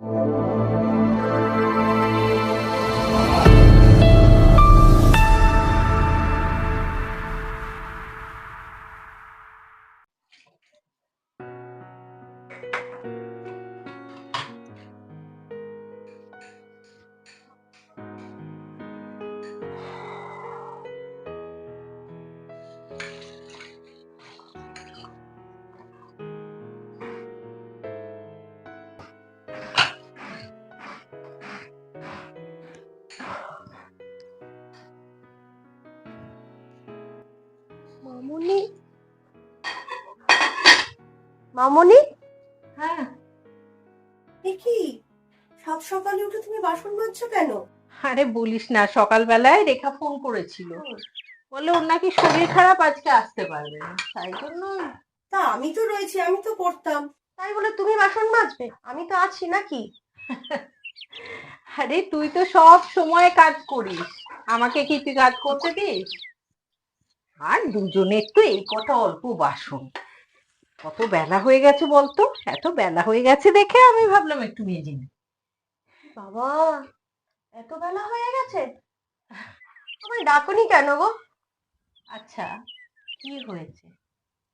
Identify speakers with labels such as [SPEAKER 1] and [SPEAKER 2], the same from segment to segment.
[SPEAKER 1] Música মামুনি? মামুনি?
[SPEAKER 2] হ্যাঁ।
[SPEAKER 1] কি? সাত সকালে উঠে তুমি বাসন মাজছো কেন?
[SPEAKER 2] আরে বলিস না সকালবেলায় রেখা ফোন করেছিল। বলে ওর নাকি শরীর খারাপ আজকে আসতে পারবে না। তাই জন্য
[SPEAKER 1] তা আমি তো রয়েছি আমি তো করতাম। তাই বলে তুমি বাসন মাজবে? আমি তো আছি নাকি?
[SPEAKER 2] আরে তুই তো সব সময় কাজ করিস। আমাকে কি তুই কাজ করতে দিস? আর দুজনের তো এই কটা অল্প বাসন। কত বেলা হয়ে গেছে বলতো? এত বেলা হয়ে গেছে দেখে আমি ভাবলাম একটু মেজে
[SPEAKER 1] বাবা, এত বেলা হয়ে গেছে? আমায় ডাকনি কেন গো?
[SPEAKER 2] আচ্ছা কি হয়েছে?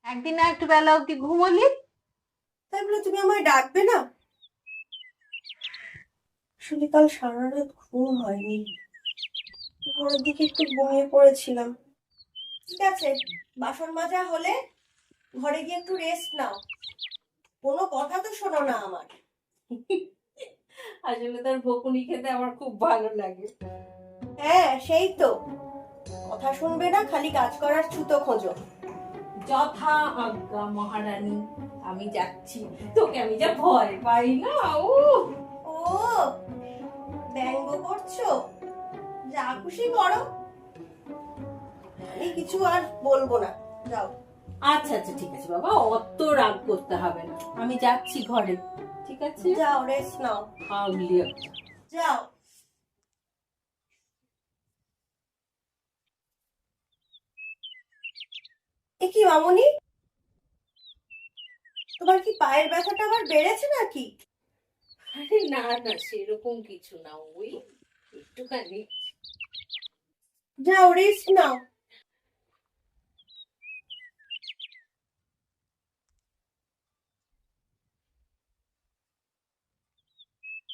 [SPEAKER 2] একদিন না একটু বেলা অব্দি ঘুমোলি?
[SPEAKER 1] তাই বলে তুমি আমায় ডাকবে না? আসলে কাল সারা রাত ঘুম হয়নি। ভোরের দিকে একটু ঘুমিয়ে পড়েছিলাম। ঠিক আছে বাসন মাজা হলে ঘরে গিয়ে একটু রেস্ট নাও। কোনো কথা তো শোনো না আমার
[SPEAKER 2] আসলে তার বকুনি খেতে আমার খুব ভালো লাগে।
[SPEAKER 1] হ্যাঁ সেই তো। কথা শুনবে না খালি কাজ করার ছুতো খোঁজো।
[SPEAKER 2] যথা আজ্ঞা মহারানী আমি যাচ্ছি। তোকে আমি যা ভয় পাই না ও
[SPEAKER 1] ও ব্যঙ্গ করছ? যা খুশি করো। আমি কিছু আর বলব না। যাও।
[SPEAKER 2] আচ্ছা আচ্ছা ঠিক আছে বাবা অত রাগ করতে হবে না। আমি যাচ্ছি ঘরে ঠিক আছে?
[SPEAKER 1] যাও রেস্ট নাও।
[SPEAKER 2] পাগলি।
[SPEAKER 1] যাও। এ কি মামুনি? তোমার কি পায়ের ব্যথাটা আবার বেড়েছে নাকি?
[SPEAKER 2] আরে না না সেরকম কিছু না ওই একটুখানি।
[SPEAKER 1] যাও রেস্ট নাও।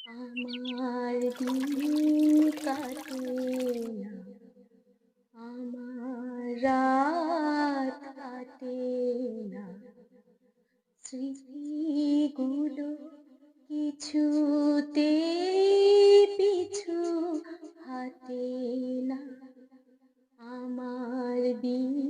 [SPEAKER 3] আমার দিন কাটে না আমার রাত কাটে না। স্মৃতিগুলো কিছুতে পিছু হাতে না। আমার দিন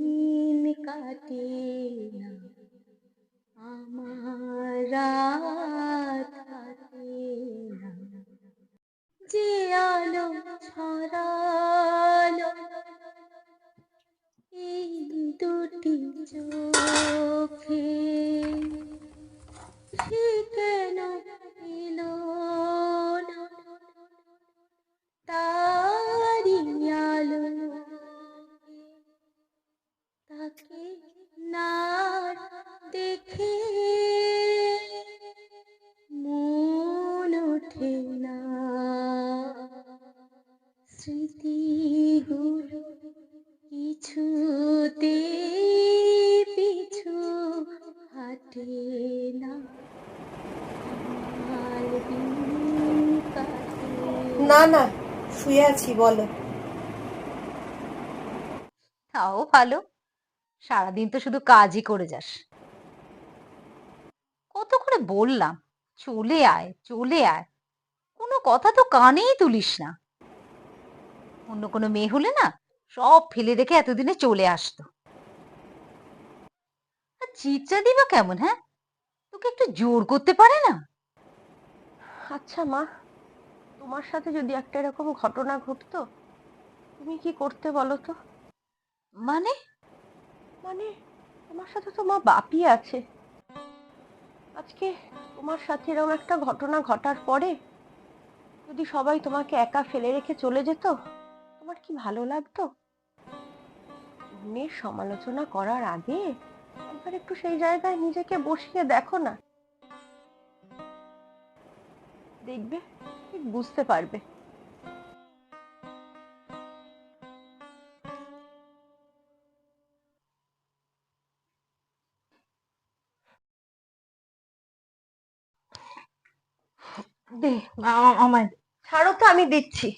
[SPEAKER 3] না না না
[SPEAKER 1] শুয়ে আছি বলো।
[SPEAKER 3] তাও ভালো সারাদিন তো শুধু কাজই করে যাস। কত করে বললাম চলে আয় চলে আয়। কোনো কথা তো কানেই তুলিস না। অন্য কোনো মেয়ে হলে না সব ফেলে রেখে এতদিনে চলে আসতো। চিৎচা দিবা কেমন হ্যাঁ? তোকে একটু জোর করতে পারে না?
[SPEAKER 1] আচ্ছা মা। তোমার সাথে যদি একটা এরকম ঘটনা ঘটতো তুমি কি করতে বলো তো?
[SPEAKER 3] মানে?
[SPEAKER 1] মানে তোমার সাথে তো মা বাপি আছে। আজকে তোমার সাথে এরকম একটা ঘটনা ঘটার পরে যদি সবাই তোমাকে একা ফেলে রেখে চলে যেত তোমার কি ভালো লাগতো? অন্যের সমালোচনা করার আগে একবার একটু সেই জায়গায় নিজেকে বসিয়ে দেখো না। দেখবে, ঠিক বুঝতে পারবে। ছাড়ো তো, আমি দিচ্ছি।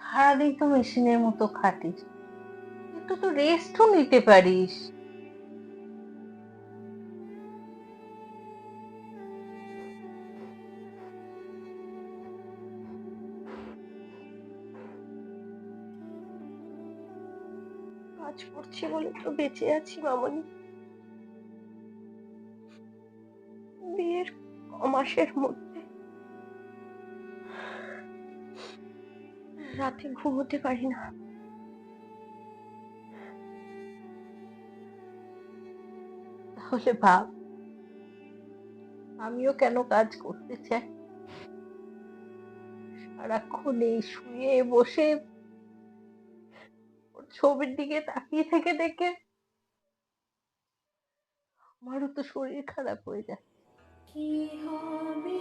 [SPEAKER 2] সারাদিন তো মেশিনের মতো খাটিস। একটু তো রেস্টও নিতে পারিস।
[SPEAKER 1] কাজ করছি বলে তো বেঁচে আছি মামনি। বিয়ের মাসের মধ্যে। রাতে ঘুমোতে পারি না।
[SPEAKER 2] তাহলে ভাব, আমিও কেন কাজ করতে চাই? সারাক্ষণ এই শুয়ে বসে ছবির দিকে তাকিয়ে থেকে দেখে আমারও তো শরীর খারাপ হয়ে যায়।
[SPEAKER 3] কি হবে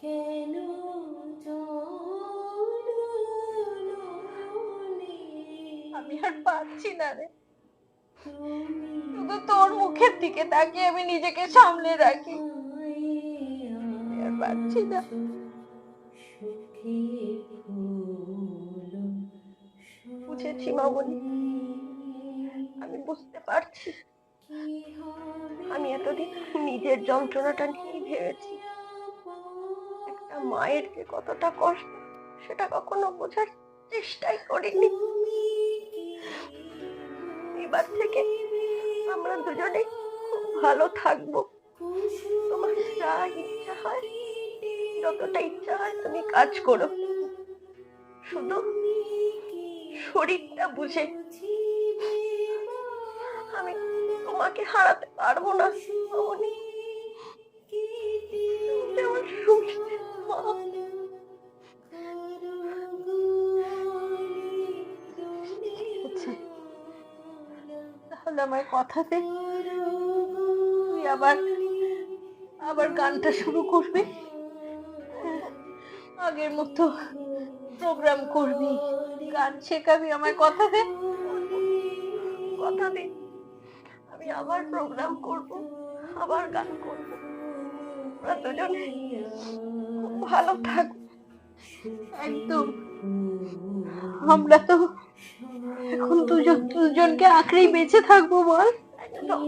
[SPEAKER 3] কেন
[SPEAKER 2] আমি আর পারছি না রে। শুধু তোর মুখের দিকে তাকিয়ে আমি নিজেকে সামলে রাখি। পারছি না।
[SPEAKER 1] বুঝেছি মামনি। আমি বুঝতে পারছি। আমি এতদিন নিজের যন্ত্রণাটা নিয়েই ভেবেছি। একটা মায়ের যে কতটা কষ্ট, সেটা কখনো বোঝার চেষ্টাই করিনি। এবার থেকে আমরা দুজনে খুব ভালো থাকব। তোমার যা ইচ্ছা হয় যতটা ইচ্ছা হয় তুমি কাজ করো। শুধু শরীরটা বুঝে। আমি তোমাকে হারাতে পারব না মামনি
[SPEAKER 2] আচ্ছা তাহলে আমার কথা দে তুই আবার আবার গানটা শুরু করবি? আগের মতো প্রোগ্রাম করবি। গান শেখাবি আমার কথা দে।
[SPEAKER 1] কথা দিই আমি আবার প্রোগ্রাম করব, আবার গান করব। আমরা খুব ভালো থাকব।
[SPEAKER 2] একদম। আমরা তো এখন দুজন দুজনকে আঁকড়েই বেঁচে থাকব বল।
[SPEAKER 1] একদম